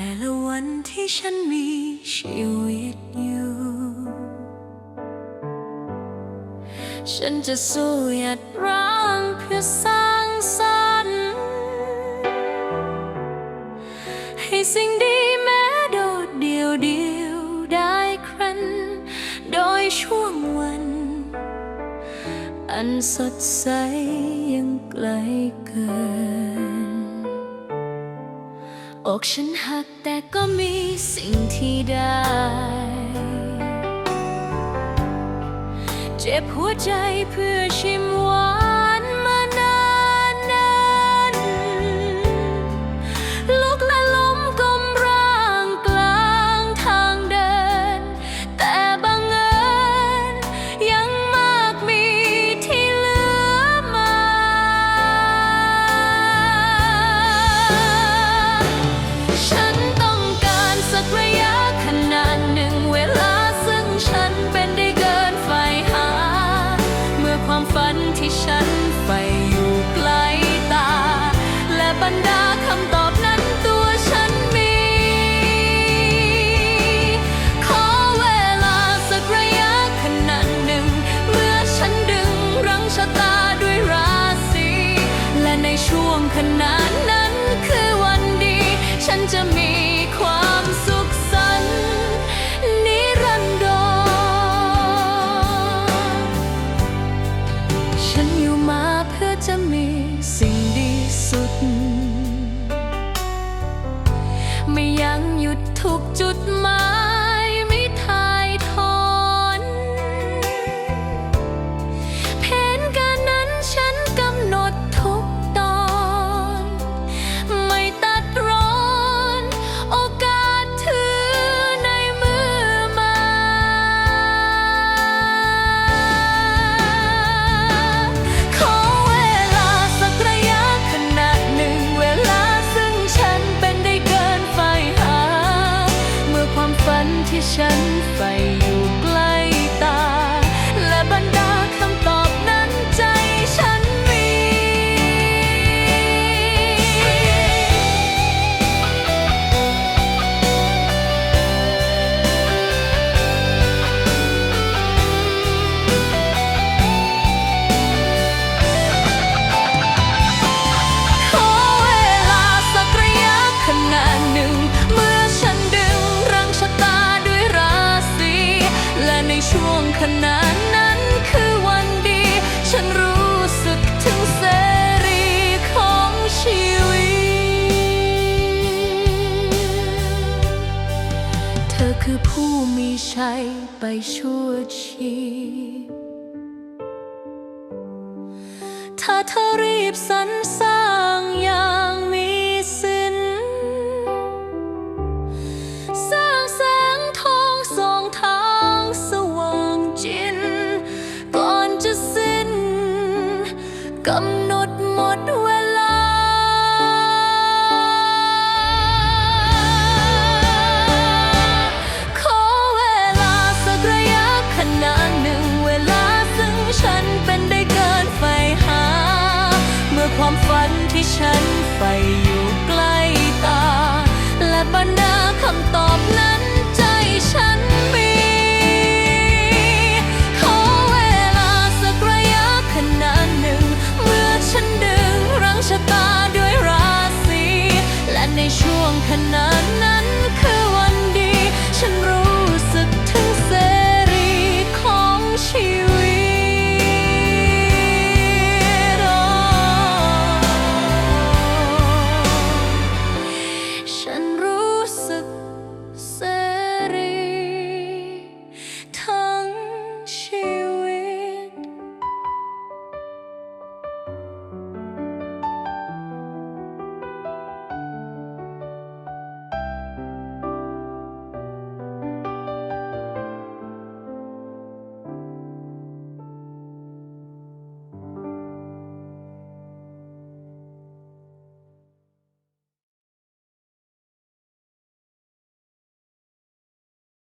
แต่ละวันที่ฉันมีชีวิตอยู่ ฉันจะสู้หยัดร้างเพื่อสร้างสรรค์ให้สิ่งดีแม้โดดเดียวเดียวได้ครั้น โดยช่วงวัน อันสดใสยังไกลเกิน อกฉันหักแต่ก็มีสิ่งที่ได้ เจ็บหัวใจเพื่อชิมว ช่วงขนาดนั้นคือวันดี ฉันจะมีความสุขสันนิรันดรฉันอยู่มาเพื่อจะมีสิ่งดีสุด ไม่ยังหยุดทุกจุดหมาย ฉันใฝ่ ธอคือผู้มีชัยไปชั่วชีถ้าเธอรีบสรรสร้างอย่างมีสินสร้างแสงทองส่องทางสว่างจิน ก่อนจะสิ้นกำ ฝันที่ฉันใฝ่อยู่ใกล้ตา และบรรดาคำตอบ